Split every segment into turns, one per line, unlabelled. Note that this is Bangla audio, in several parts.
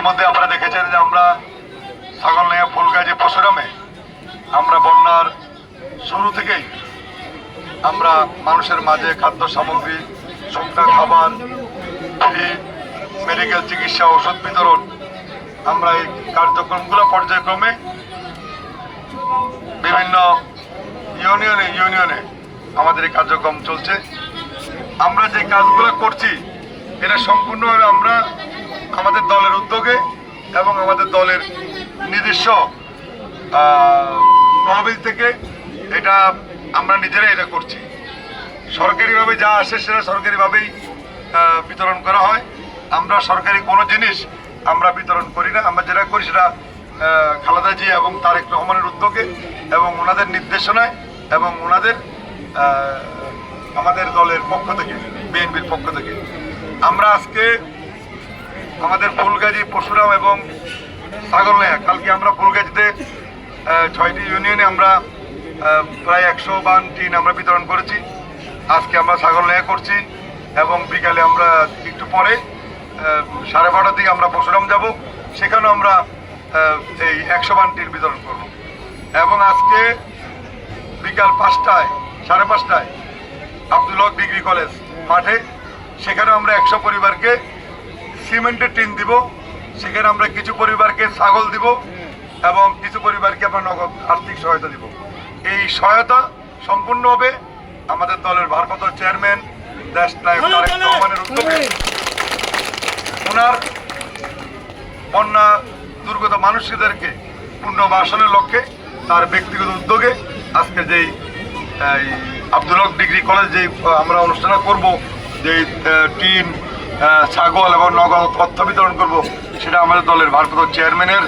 ইতিমধ্যে আপনারা দেখেছেন যে আমরা ছাগলনাইয়া ফুলগাজী পশুরামে আমরা বন্যার শুরু থেকেই আমরা মানুষের মাঝে খাদ্য সামগ্রী, শুকনা খাবার, ফ্রি মেডিকেল চিকিৎসা, ওষুধ বিতরণ, আমরা এই কার্যক্রমগুলো পর্যায়ক্রমে বিভিন্ন ইউনিয়নে ইউনিয়নে আমাদের এই কার্যক্রম চলছে। আমরা যে কাজগুলো করছি, এটা সম্পূর্ণভাবে আমরা আমাদের দলের উদ্যোগে এবং আমাদের দলের নিজস্ব তহবিল থেকে এটা আমরা নিজেরাই এটা করছি। সরকারিভাবে যা আসে সেটা সরকারিভাবেই বিতরণ করা হয়। আমরা সরকারি কোনো জিনিস আমরা বিতরণ করি না। আমরা যেটা করি সেটা খালেদা জি এবং তারেক রহমানের উদ্যোগে এবং ওনাদের নির্দেশনায় এবং ওনাদের আমাদের দলের পক্ষ থেকে, বিএনপির পক্ষ থেকে। আমরা আজকে আমাদের ফুলগাজী পরশুরাম এবং সাগরলাইয়া কালকে আমরা ফুলগাজীতে ছয়টি ইউনিয়নে আমরা প্রায় একশো বান টিন আমরা বিতরণ করেছি। আজকে আমরা সাগরলাইয়া করছি এবং বিকালে আমরা একটু পরে সাড়ে বারোটার দিকে আমরা পরশুরাম যাব। সেখানেও আমরা এই একশো বান টিন বিতরণ করব। এবং আজকে বিকাল পাঁচটায়, সাড়ে পাঁচটায় আব্দুল হক ডিগ্রি কলেজ মাঠে সেখানে আমরা একশো পরিবারকে সিমেন্টের টিন দিব সেখানে আমরা কিছু পরিবারকে ছাগল দিব এবং কিছু পরিবারকে আমরা নগদ আর্থিক সহায়তা দিব। এই সহায়তা সম্পূর্ণ হবে আমাদের দলের ভারপ্রাপ্ত চেয়ারম্যান দেশ নায়ক তারেক রহমানের উদ্যোগে। ওনার বন্যা দুর্গত মানুষদেরকে পূর্ণ পুনর্বাসনের লক্ষ্যে তার ব্যক্তিগত উদ্যোগে আজকে যেই এই আব্দুল হক ডিগ্রি কলেজ যেই আমরা অনুষ্ঠান করব যেই আহ, টিন ছাগল এবং নগদ তথ্য বিতরণ করব, সেটা আমাদের দলের ভারপ্রাপ্ত চেয়ারম্যানের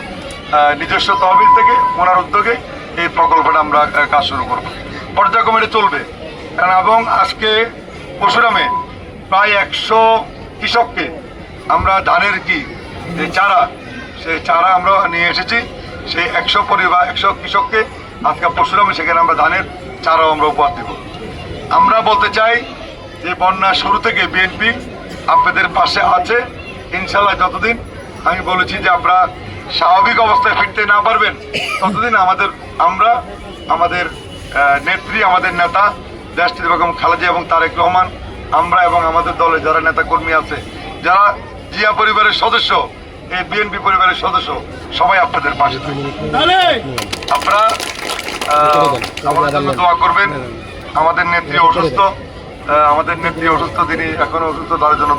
নিজস্ব তহবিল থেকে ওনার উদ্যোগে এই প্রকল্পটা আমরা কাজ শুরু করব। পর্যায়ক্রমে এটা চলবে। কারণ এবং আজকে পরশুরামে প্রায় একশো কৃষককে আমরা ধানের কি যে চারা, সেই চারা আমরা নিয়ে এসেছি। সেই একশো পরিবার একশো কৃষককে আজকে পরশুরামে সেখানে আমরা ধানের চারাও আমরা উপহার দেব। আমরা বলতে চাই যে বন্যা শুরু থেকে বিএনপি আপনাদের পাশে আছে। ইনশাল্লাহ যতদিন আমি বলেছি যে আপনারা স্বাভাবিক অবস্থায় ফিরতে না পারবেন, ততদিন আমাদের আমরা, আমাদের নেত্রী, আমাদের নেতা, দেশটির বেগম খালেদা এবং তারেক রহমান, আমরা এবং আমাদের দলে যারা নেতা কর্মী আছে, যারা জিয়া পরিবারের সদস্য, এই বিএনপি পরিবারের সদস্য, সবাই আপনাদের পাশে থাকবে আপনারা আমাদের জন্য দোয়া করবেন। আমাদের নেত্রী অসুস্থ। আমাদের নেত্রী অসুস্থ তিনি এখনও অসুস্থ তার জন্য